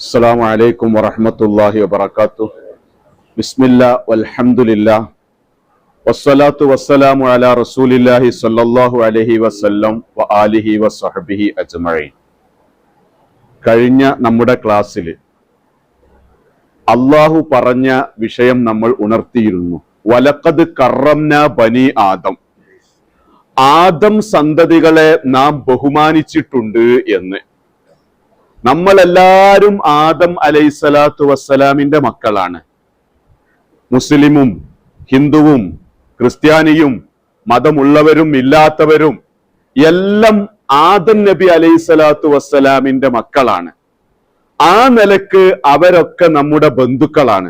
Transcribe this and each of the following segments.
السلام عليكم ورحمة الله وبركاته بسم الله والحمد لله والصلاة والسلام على رسول الله صلى الله عليه وسلم وآله وصحبه أجمعين കഴിഞ്ഞ നമ്മുടെ ക്ലാസ്സിൽ അള്ളാഹു പറഞ്ഞ വിഷയം നമ്മൾ ഉണർത്തിയിരുന്നു വലക്കത് കറംന ബനി ആദം ആദം സന്തതികളെ നാം ബഹുമാനിച്ചിട്ടുണ്ട് എന്ന് നമ്മളെല്ലാരും ആദം അലൈസലാത്തു വസ്സലാമിന്റെ മക്കളാണ്. മുസ്ലിമും ഹിന്ദുവും ക്രിസ്ത്യാനിയും മതമുള്ളവരും ഇല്ലാത്തവരും എല്ലാം ആദം നബി അലൈസലാത്തു വസ്സലാമിന്റെ മക്കളാണ്. ആ നിലയ്ക്ക് അവരൊക്കെ നമ്മുടെ ബന്ധുക്കളാണ്.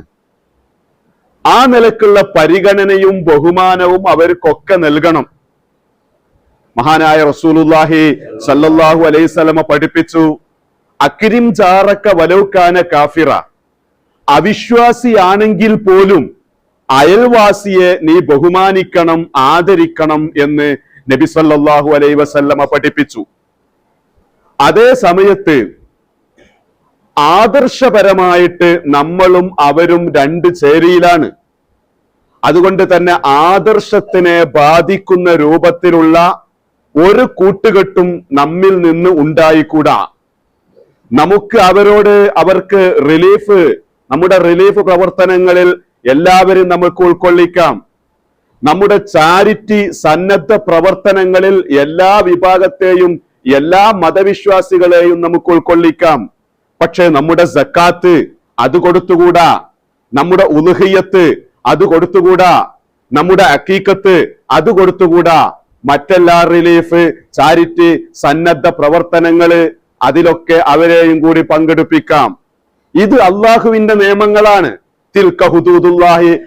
ആ നിലക്കുള്ള പരിഗണനയും ബഹുമാനവും അവർക്കൊക്കെ നൽകണം. മഹാനായ റസൂലുല്ലാഹി സല്ലല്ലാഹു അലൈഹി പഠിപ്പിച്ചു. അക്രിം ചാറക്ക വലൗക്കാന കാഫിറ. അവിശ്വാസിയാണെങ്കിൽ പോലും അയൽവാസിയെ നീ ബഹുമാനിക്കണം ആദരിക്കണം എന്ന് നബി സല്ലാഹു അലൈ വസല്ലമ പഠിപ്പിച്ചു. അതേ സമയത്ത് ആദർശപരമായിട്ട് നമ്മളും അവരും രണ്ട് ചേരിയിലാണ്. അതുകൊണ്ട് തന്നെ ആദർശത്തിനെ ബാധിക്കുന്ന രൂപത്തിലുള്ള ഒരു കൂട്ടുകെട്ടും നമ്മിൽ നിന്ന് ഉണ്ടായിക്കൂടാ. നമുക്ക് അവരോട് അവർക്ക് റിലീഫ് നമ്മുടെ റിലീഫ് പ്രവർത്തനങ്ങളിൽ എല്ലാവരും നമുക്ക് ഉൾക്കൊള്ളിക്കാം. നമ്മുടെ ചാരിറ്റി സന്നദ്ധ പ്രവർത്തനങ്ങളിൽ എല്ലാ വിഭാഗത്തെയും എല്ലാ മതവിശ്വാസികളെയും നമുക്ക് ഉൾക്കൊള്ളിക്കാം. പക്ഷെ നമ്മുടെ സക്കാത്ത് അത് കൊടുത്തുകൂടാ? നമ്മുടെ ഉലുഹിയത്ത് അത് കൊടുത്തുകൂടാ? നമ്മുടെ അക്കീക്കത്ത് അത് കൊടുത്തുകൂടാ? മറ്റെല്ലാ റിലീഫ് ചാരിറ്റി സന്നദ്ധ പ്രവർത്തനങ്ങൾ അതിലൊക്കെ അവരെയും കൂടി പങ്കെടുപ്പിക്കാം. ഇത് അള്ളാഹുവിന്റെ നിയമങ്ങളാണ്. തിൽക ഹുദൂദുല്ലാഹി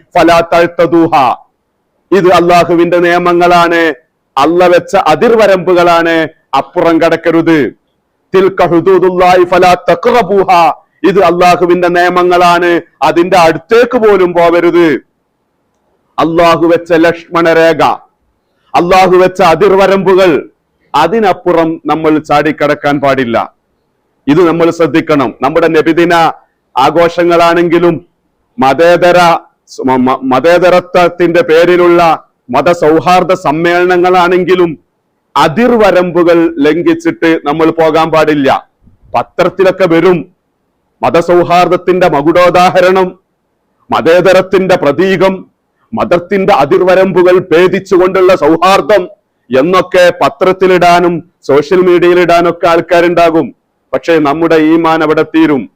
ഇത് അള്ളാഹുവിന്റെ നിയമങ്ങളാണ്. അല്ല വെച്ച അതിർവരമ്പുകളാണ് അപ്പുറം കടക്കരുത്. തിൽക ഹുദൂദുല്ലാഹി ഇത് അള്ളാഹുവിന്റെ നിയമങ്ങളാണ്. അതിന്റെ അടുത്തേക്ക് പോലും പോവരുത്. അള്ളാഹു വെച്ച ലക്ഷ്മണരേഖ. അള്ളാഹു വെച്ച അതിർവരമ്പുകൾ. അതിനപ്പുറം നമ്മൾ ചാടിക്കടക്കാൻ പാടില്ല. ഇത് നമ്മൾ ശ്രദ്ധിക്കണം. നമ്മുടെ നബിദിന ആഘോഷങ്ങളാണെങ്കിലും മതേതര മതേതരത്വത്തിന്റെ പേരിലുള്ള മതസൗഹാർദ്ദ സമ്മേളനങ്ങളാണെങ്കിലും അതിർവരമ്പുകൾ ലംഘിച്ചിട്ട് നമ്മൾ പോകാൻ പാടില്ല. പത്രത്തിലൊക്കെ വരും മത സൗഹാർദ്ദത്തിന്റെ മകുടോദാഹരണം മതേതരത്തിന്റെ പ്രതീകം മതത്തിന്റെ അതിർവരമ്പുകൾ ഭേദിച്ചുകൊണ്ടുള്ള സൗഹാർദ്ദം. എന്നൊക്കെ പത്രത്തിലിടാനും സോഷ്യൽ മീഡിയയിലിടാനും ഒക്കെ ആൾക്കാരുണ്ടാകും. പക്ഷേ നമ്മുടെ ഈമാൻ അവിടെ തീരും.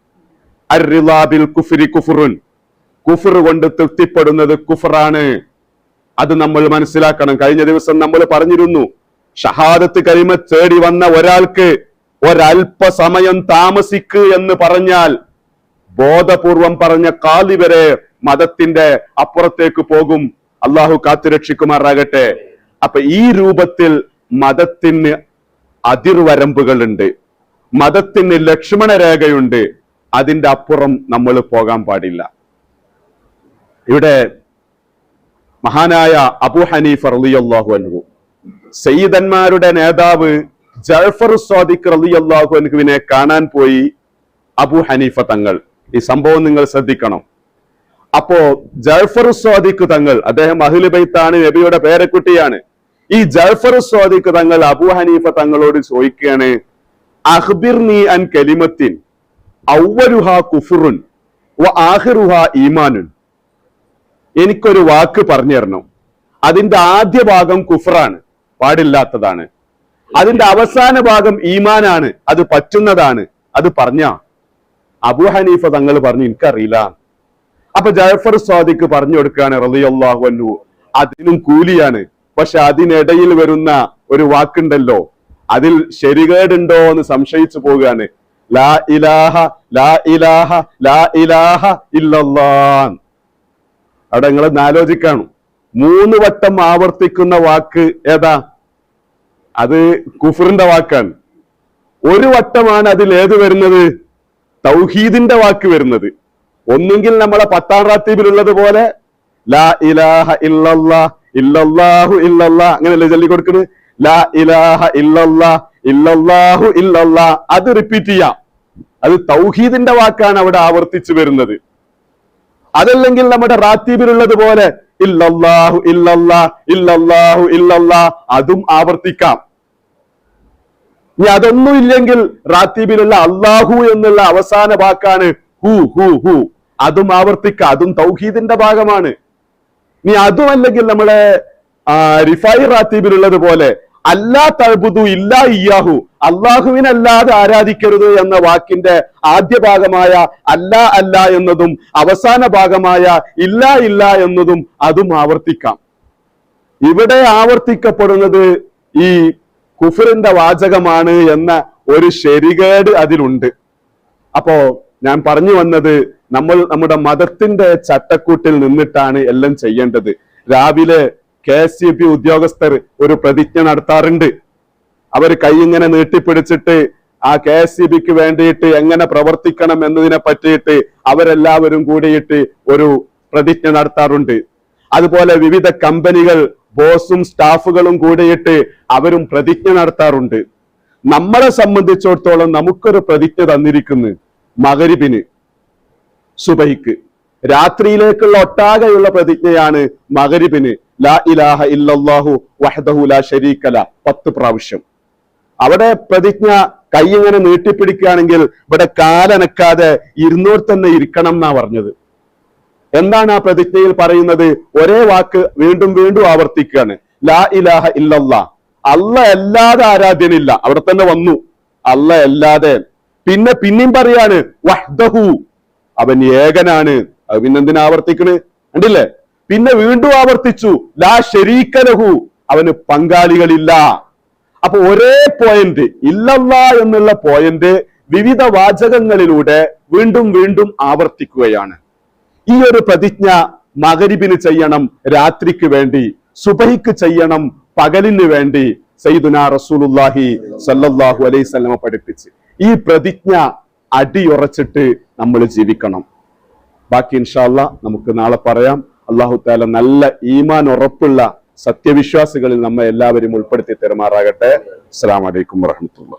കൊണ്ട് തൃപ്തിപ്പെടുന്നത് കുഫറാണ്. അത് നമ്മൾ മനസ്സിലാക്കണം. കഴിഞ്ഞ ദിവസം നമ്മൾ പറഞ്ഞിരുന്നു ഷഹാദത്ത് കരിമ തേടി വന്ന ഒരാൾക്ക് ഒരൽപസമയം താമസിക്ക് എന്ന് പറഞ്ഞാൽ ബോധപൂർവം പറഞ്ഞ കാലി വരെ മതത്തിന്റെ അപ്പുറത്തേക്ക് പോകും. അള്ളാഹു കാത്തുരക്ഷിക്കുമാറാകട്ടെ. അപ്പൊ ഈ രൂപത്തിൽ മതത്തിന് അതിർവരമ്പുകളുണ്ട്. മതത്തിന് ലക്ഷ്മണ രേഖയുണ്ട് അതിന്റെ അപ്പുറം നമ്മൾ പോകാൻ പാടില്ല. ഇവിടെ മഹാനായ അബു ഹനീഫ് റളിയല്ലാഹു അൻഹു സയ്യിദന്മാരുടെ നേതാവ് ജഅഫർ സ്വാദിഖ് റളിയല്ലാഹു അൻഹുവിനെ കാണാൻ പോയി അബു ഹനീഫ തങ്ങൾ. ഈ സംഭവം നിങ്ങൾ ശ്രദ്ധിക്കണം. അപ്പോ ജഅഫർ സ്വാദിഖ് തങ്ങൾ അദ്ദേഹം അഹ്ലു ബൈത്താണ് നബിയുടെ പേരക്കുട്ടിയാണ്. ഈ ജഅഫർ സ്വാദിഖ് തങ്ങൾ അബു ഹനീഫ തങ്ങളോട് ചോദിക്കുകയാണ് അഖ്ബിർനി അൻ കലിമത്തിൻ ഔവരുഹ കുഫുറുൻ വ ആഖിറുഹ ഈമാനുൻ. എനിക്കൊരു വാക്ക് പറഞ്ഞു തരണം. അതിന്റെ ആദ്യ ഭാഗം കുഫറാണ് പാടില്ലാത്തതാണ്. അതിന്റെ അവസാന ഭാഗം ഈമാനാണ് അത് പറ്റുന്നതാണ്. അത് പറഞ്ഞ അബു ഹനീഫ തങ്ങൾ പറഞ്ഞു എനിക്കറിയില്ല. അപ്പൊ ജാഫർ സ്വാദിക്ക് പറഞ്ഞു കൊടുക്കുകയാണ് റളിയല്ലാഹു അൻഹു. അതിനും കൂലിയാണ്. പക്ഷെ അതിനിടയിൽ വരുന്ന ഒരു വാക്കുണ്ടല്ലോ. അതിൽ ശരികേടുണ്ടോ എന്ന് സംശയിച്ചു പോവുകയാണ്. ലാ ഇലാഹ ലാ ഇലാഹ ലാ ഇലാഹ ഇല്ലല്ലാഹ്. അവിടെ നിങ്ങൾ ആലോചിക്കാണു. മൂന്ന് വട്ടം ആവർത്തിക്കുന്ന വാക്ക് ഏതാ? അത് കുഫറിന്റെ വാക്കാണ്. ഒരു വട്ടമാണ് അതിൽ ഏത് വരുന്നത്? തൗഹീദിന്റെ വാക്ക് വരുന്നത്. ഒന്നുകിൽ നമ്മളെ പത്താം റാത്തീബിലുള്ളത് പോലെ ലാ ഇലാഹ ഇല്ലല്ലാ ഇല്ലല്ലാഹു ഇല്ലല്ലാ അങ്ങനെയല്ലേ ചൊല്ലി കൊടുക്കുന്നത് ലാ ഇലാഹ ഇല്ലല്ലാ ഇല്ലല്ലാഹു ഇല്ലല്ലാ അത് റിപ്പീറ്റ് ചെയ്യാം. അത് തൗഹീദിന്റെ വാക്കാണ് അവിടെ ആവർത്തിച്ചു വരുന്നത്. അതല്ലെങ്കിൽ നമ്മുടെ റാത്തീബിലുള്ളത് പോലെ ഇല്ലല്ലാഹു ഇല്ലല്ലാ ഇല്ലല്ലാഹു ഇല്ലല്ലാ അതും ആവർത്തിക്കാം. ഇനി അതൊന്നും ഇല്ലെങ്കിൽ റാത്തീബിലുള്ള അള്ളാഹു എന്നുള്ള അവസാന വാക്കാണ് ഹു ഹു ഹു. അതും ആവർത്തിക്കാം അതും തൗഹീദിന്റെ ഭാഗമാണ്. ഇനി അതും അല്ലെങ്കിൽ നമ്മളെ ആ, റിഫായി റാത്തീബിലുള്ളത് പോലെ അല്ലാ തഴുതു ഇല്ല ഇയാഹു അള്ളാഹുവിനല്ലാതെ ആരാധിക്കരുത് എന്ന വാക്കിന്റെ ആദ്യ ഭാഗമായ അല്ല അല്ല എന്നതും അവസാന ഭാഗമായ ഇല്ല ഇല്ല എന്നതും അതും ആവർത്തിക്കാം. ഇവിടെ ആവർത്തിക്കപ്പെടുന്നത് ഈ കുഫറിന്റെ വാചകമാണ് എന്ന ഒരു ശരികേട് അതിലുണ്ട്. അപ്പോ ഞാൻ പറഞ്ഞു വന്നത് നമ്മൾ നമ്മുടെ മതത്തിന്റെ ചട്ടക്കൂട്ടിൽ നിന്നിട്ടാണ് എല്ലാം ചെയ്യേണ്ടത്. രാവിലെ കെ എസ് സി ബി ഉദ്യോഗസ്ഥർ ഒരു പ്രതിജ്ഞ നടത്താറുണ്ട്. അവർ കൈ ഇങ്ങനെ നീട്ടിപ്പിടിച്ചിട്ട് ആ കെ എസ് സി ബിക്ക് വേണ്ടിയിട്ട് എങ്ങനെ പ്രവർത്തിക്കണം എന്നതിനെ പറ്റിയിട്ട് അവരെല്ലാവരും കൂടിയിട്ട് ഒരു പ്രതിജ്ഞ നടത്താറുണ്ട്. അതുപോലെ വിവിധ കമ്പനികൾ ബോസും സ്റ്റാഫുകളും കൂടിയിട്ട് അവരും പ്രതിജ്ഞ നടത്താറുണ്ട്. നമ്മളെ സംബന്ധിച്ചിടത്തോളം നമുക്കൊരു പ്രതിജ്ഞ തന്നിരിക്കുന്നു മകരിബിന് സുബൈക്ക്. രാത്രിയിലേക്കുള്ള ഒട്ടാകെയുള്ള പ്രതിജ്ഞയാണ് മകരിബിന് ലാ ഇലാഹ ഇല്ലല്ലാഹു വഹദഹു ലാ ശരീക്കല പത്ത് പ്രാവശ്യം. അവിടെ പ്രതിജ്ഞ കൈ ഇങ്ങനെ നീട്ടിപ്പിടിക്കുകയാണെങ്കിൽ ഇവിടെ കാലനക്കാതെ ഇരുന്നൂർ തന്നെ ഇരിക്കണം എന്നാ പറഞ്ഞത്. എന്താണ് ആ പ്രതിജ്ഞയിൽ പറയുന്നത്? ഒരേ വാക്ക് വീണ്ടും വീണ്ടും ആവർത്തിക്കുകയാണ്. ലാ ഇലാഹ ഇല്ലല്ലാ. അല്ല അല്ലാതെ ആരാധ്യനില്ല. അവിടെ തന്നെ വന്നു. അല്ല അല്ലാതെ. പിന്നെ പിന്നെയും പറയാണ് വഹ്ദഹു. അവൻ ഏകനാണ്. അത് പിന്നെന്തിനാ ആവർത്തിക്കണ്? കണ്ടില്ലേ? പിന്നെ വീണ്ടും ആവർത്തിച്ചു. ലാ ശരീക്കലഹു. അവന് പങ്കാളികളില്ല. അപ്പൊ ഒരേ പോയിന്റ് ഇല്ലല്ല എന്നുള്ള പോയിന്റ് വിവിധ വാചകങ്ങളിലൂടെ വീണ്ടും വീണ്ടും ആവർത്തിക്കുകയാണ്. ഈ ഒരു പ്രതിജ്ഞ മകരിബിന് ചെയ്യണം രാത്രിക്ക് വേണ്ടി സുബഹിക്ക് ചെയ്യണം പകലിന് വേണ്ടി സയ്യിദുന റസൂലുല്ലാഹി സല്ലല്ലാഹു അലൈഹി സ്വലമ പഠിപ്പിച്ച്. ഈ പ്രതിജ്ഞ അടിയുറച്ചിട്ട് നമ്മൾ ജീവിക്കണം. ബാക്കി ഇൻഷാല്ല നമുക്ക് നാളെ പറയാം. അള്ളാഹു താല നല്ല ഈമാൻ ഉറപ്പുള്ള സത്യവിശ്വാസികളിൽ നമ്മെ എല്ലാവരും ഉൾപ്പെടുത്തി തെരുമാറാകട്ടെ. അസ്സാം വലൈക്കും വറഹമത്തുള്ള